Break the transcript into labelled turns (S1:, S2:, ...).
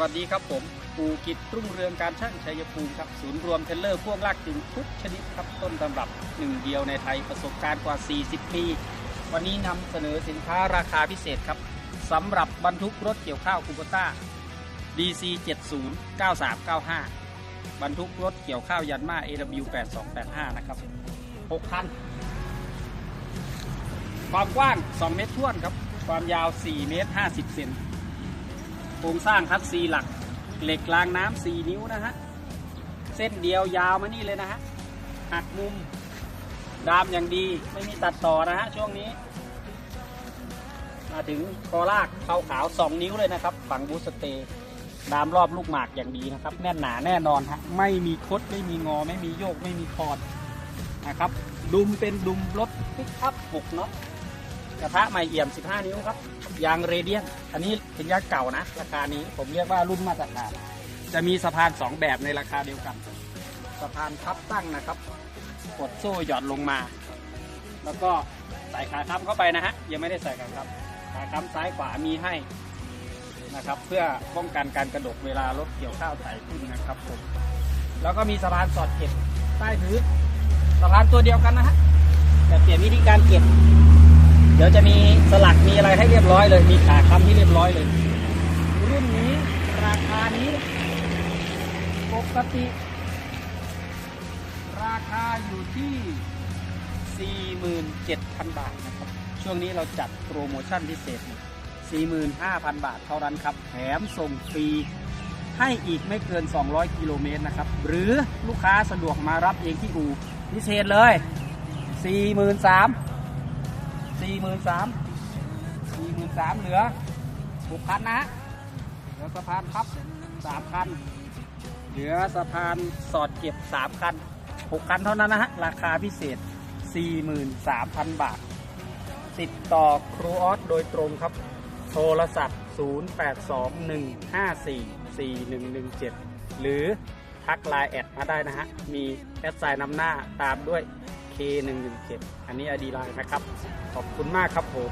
S1: วัสดีครับผมปูกิจรุ่งเรืองการช่างชัยภูมิครับศูนย์รวมเทเลอร์พ่วงลากจูงทุกชนิดครับต้นตำรับหนึ่งเดียวในไทยประสบการณ์กว่า 40 ปี วันนี้นำเสนอสินค้าราคาพิเศษครับสำหรับบรรทุกรถเกี่ยวข้าวคูโบต้า DC 70 9395 บรรทุกรถเกี่ยวข้าวยันมา AW 8285 นะครับ 6 คัน ความกว้าง 2 เมตรท้วนครับ ความยาว 4 เมตร 50 เซน ครงสร้างคัดซีหลักเหล็กรางน้ำ4นิ้วนะฮะ เส้นเดียวยาวมานี่เลยนะฮะ หักมุม ดามอย่างดีไม่มีตัดต่อนะฮะ ช่วงนี้ มาถึงคอลากเท้าขาว 2 นิ้วเลยนะครับ ฝั่งบูสเตย์ดามรอบลูกหมากอย่างดีนะครับ แน่นหนาแน่นอนฮะ ไม่มีคดไม่มีงอ ไม่มีโยกไม่มีคอดนะครับ ดุมเป็นดุมรถปิกอัพ6น็อต กระทะใหม่เอี่ยม 15 นิ้วครับ ยางเรเดียน อันนี้เป็นยางเก่านะ ราคานี้ผมเรียกว่ารุ่นมาตรฐาน จะมีสะพาน 2 แบบในราคาเดียวกัน สะพานพับตั้งนะครับ กดโซ่หย่อนลงมา แล้วก็ใส่ขาค้ำเข้าไปนะฮะ ยังไม่ได้ใส่ขาค้ำขาค้ำซ้ายขวามีให้นะครับ เพื่อป้องกันการกระดกเวลารถเกี่ยวข้าวไถขึ้นนะครับผม แล้วก็มีสะพานสอดเก็บใต้พื้นสะพานตัวเดียวกันนะฮะแต่เปลี่ยนวิธีการเก็บ เดี๋ยวจะมีสลักมีอะไรให้เรียบร้อยเลย มีขาค้ำที่เรียบร้อยเลย รุ่นนี้ราคานี้ ปกติ ราคาอยู่ที่ 47,000 บาทนะครับ ช่วงนี้เราจัดโปรโมชั่นพิเศษ 45,000 บาทเท่านั้นครับ แถมส่งฟรีให้อีกไม่เกิน 200 กิโลเมตรนะครับ หรือลูกค้าสะดวกมารับเองที่อู่พิเศษเลย 43,000 สี่หมื่นสามสี่หมื่นสามเหลือหกพันนะเหลือสะพานพับสามคัน เหลือสะพานสอดเก็บสามคันหกคันเท่านั้นนะฮะ ราคาพิเศษสี่หมื่นสามพันบาท ติดต่อครูออสโดยตรงครับ โทรศัพท์ 0821544117 หรือทักไลน์แอดมาได้นะฮะ มีแอดไซน์นำหน้าตามด้วย K117 อันนี้อดีไลน์นะครับ ขอบคุณมากครับผม